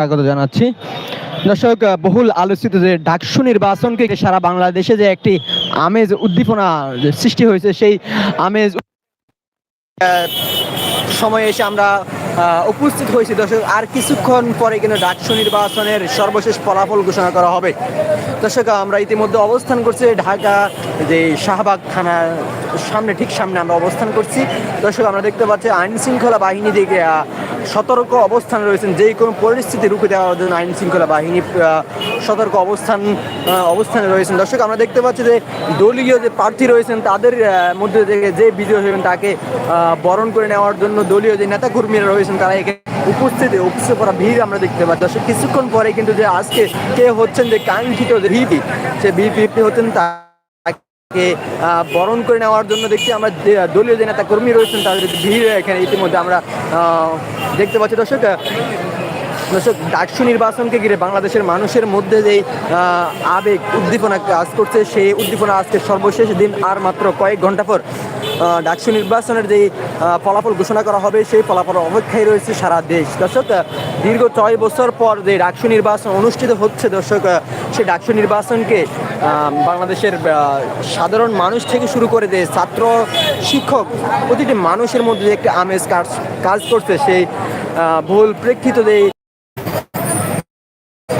স্বাগত জানাচ্ছি। দর্শক বহুল আলোচিত যে ডাকসু নির্বাচনকে সারা বাংলাদেশে যে একটি আমেজ উদ্দীপনা সৃষ্টি হয়েছে, সেই আমেজ সময়ে এসে আমরা উপস্থিত হয়েছি। দর্শক, আর কিছুক্ষণ পরে কিন্তু ডাকসু নির্বাচনের সর্বশেষ ফলাফল ঘোষণা করা হবে। দর্শক, আমরা ইতিমধ্যে অবস্থান করছি ঢাকা, যে শাহবাগ থানার সামনে, ঠিক সামনে আমরা অবস্থান করছি। দর্শক, আমরা দেখতে পাচ্ছি আইন শৃঙ্খলা বাহিনী দিকে সতর্ক অবস্থান রয়েছেন যে কোনো পরিস্থিতি রুখে দেওয়ার জন্য আইন শৃঙ্খলা বাহিনী সতর্ক অবস্থান অবস্থানে রয়েছেন। দর্শক, আমরা দেখতে পাচ্ছি যে দলীয় যে প্রার্থী রয়েছেন, তাদের মধ্যে থেকে যে বিজয় হবেন তাকে বরণ করে নেওয়ার জন্য দলীয় যে নেতা কর্মীরা রয়েছেন, তারা এখানে উপস্থিত উপস্থিত করা ভিড় আমরা দেখতে পাচ্ছি। দর্শক, কিছুক্ষণ পরে কিন্তু যে আজকে কে হচ্ছেন যে কাঙ্ক্ষিত যে ভিপি, সে ভিপি হচ্ছেন তা কে বরণ করে নেওয়ার জন্য দেখছি আমরা দলীয় যে নেতা কর্মী রয়েছেন তাদের ভিড় এখানে ইতিমধ্যে আমরা দেখতে পাচ্ছি। দর্শক দর্শক ডাকসু নির্বাচনকে ঘিরে বাংলাদেশের মানুষের মধ্যে যে আবেগ উদ্দীপনা কাজ করছে সেই উদ্দীপনা আজকে সর্বশেষ দিন আর মাত্র কয়েক ঘণ্টা পর ডাকসু নির্বাচনের যে আহ, ফলাফল ঘোষণা করা হবে সেই ফলাফল অপেক্ষায় রয়েছে সারা দেশ। দর্শক দীর্ঘ ছয় বছর পর যে ডাকসু নির্বাচন অনুষ্ঠিত হচ্ছে দর্শক সেই ডাকসু নির্বাচনকে বাংলাদেশের সাধারণ মানুষ থেকে শুরু করে যে ছাত্র শিক্ষক প্রতিটি মানুষের মধ্যে যে একটি আমেজ কাজ কাজ করছে সেই ভুল প্রেক্ষিত যে